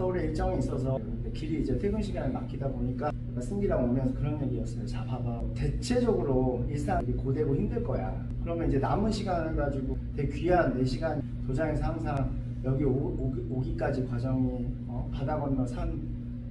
서울에 일정이 있어서 길이 이제 퇴근 시간에 막히다 보니까 승기랑 오면서 그런 얘기였어요. 자, 봐봐. 대체적으로 일상이 고되고 힘들 거야. 그러면 이제 남은 시간을 가지고 되게 귀한 4시간 도장에서 항상 여기 오, 기 까지 과정이 어, 바다 건너 산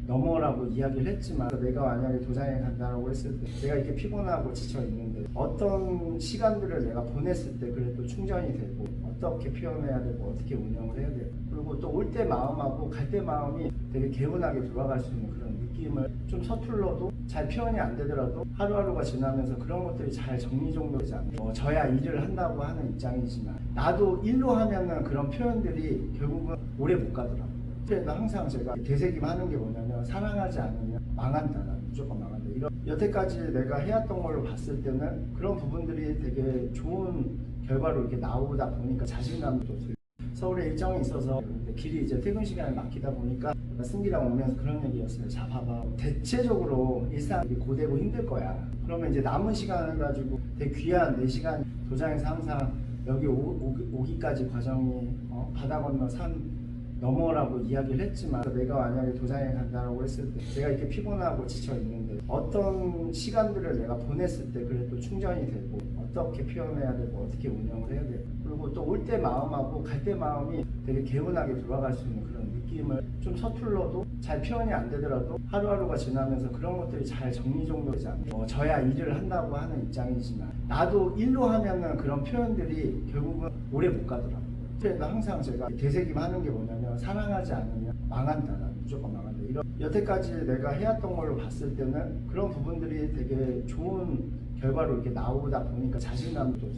넘어라고 이야기를 했지만 내가 만약에 도장에 간다라고 했을 때 내가 이렇게 피곤하고 지쳐 있는데 어떤 시간들을 내가 보냈을 때 그래도 충전이 되고 어떻게 표현해야 되고 어떻게 운영을 해야 되고 그리고 또 올 때 마음하고 갈 때 마음이 되게 개운하게 돌아갈 수 있는 그런 느낌을 좀 서툴러도 잘 표현이 안 되더라도 하루하루가 지나면서 그런 것들이 잘 정리정돈되지 않고 뭐 저야 일을 한다고 하는 입장이지만 나도 일로 하면은 그런 표현들이 결국은 오래 못 가더라고 그래도 항상 제가 되새김하는 게 뭐냐면 사랑하지 않으면 망한다. 난 무조건 망한다. 이런 여태까지 내가 해왔던 걸로 봤을 때는 그런 부분들이 되게 좋은 결과로 이렇게 나오다 보니까 자신감도 들고 서울에 일정이 있어서 길이 이제 퇴근 시간에 막히다 보니까 승기랑 오면서 그런 얘기였어요. 자, 봐봐. 대체적으로 일상이 고되고 힘들 거야. 그러면 이제 남은 시간을 가지고 되게 귀한 4시간 도장에서 항상 여기 오, 기까지 과정이 어, 바다 건너 산 넘어라고 이야기를 했지만 내가 만약에 도장에 간다라고 했을 때 내가 이렇게 피곤하고 지쳐 있는데 어떤 시간들을 내가 보냈을 때 그래도 충전이 되고 어떻게 표현해야 되고 어떻게 운영을 해야 되고 그리고 또 올 때 마음하고 갈 때 마음이 되게 개운하게 돌아갈 수 있는 그런 느낌을 좀 서툴러도 잘 표현이 안 되더라도 하루하루가 지나면서 그런 것들이 잘 정리정돈되지 않고 뭐 저야 일을 한다고 하는 입장이지만 나도 일로 하면은 그런 표현들이 결국은 오래 못 가더라고. 그래도 항상 제가 되새김하는 게 뭐냐면 사랑하지 않으면 망한다 난 무조건 망한다. 이런 여태까지 내가 해왔던 걸로 봤을 때는 그런 부분들이 되게 좋은 결과로 이렇게 나오다 보니까 자신감도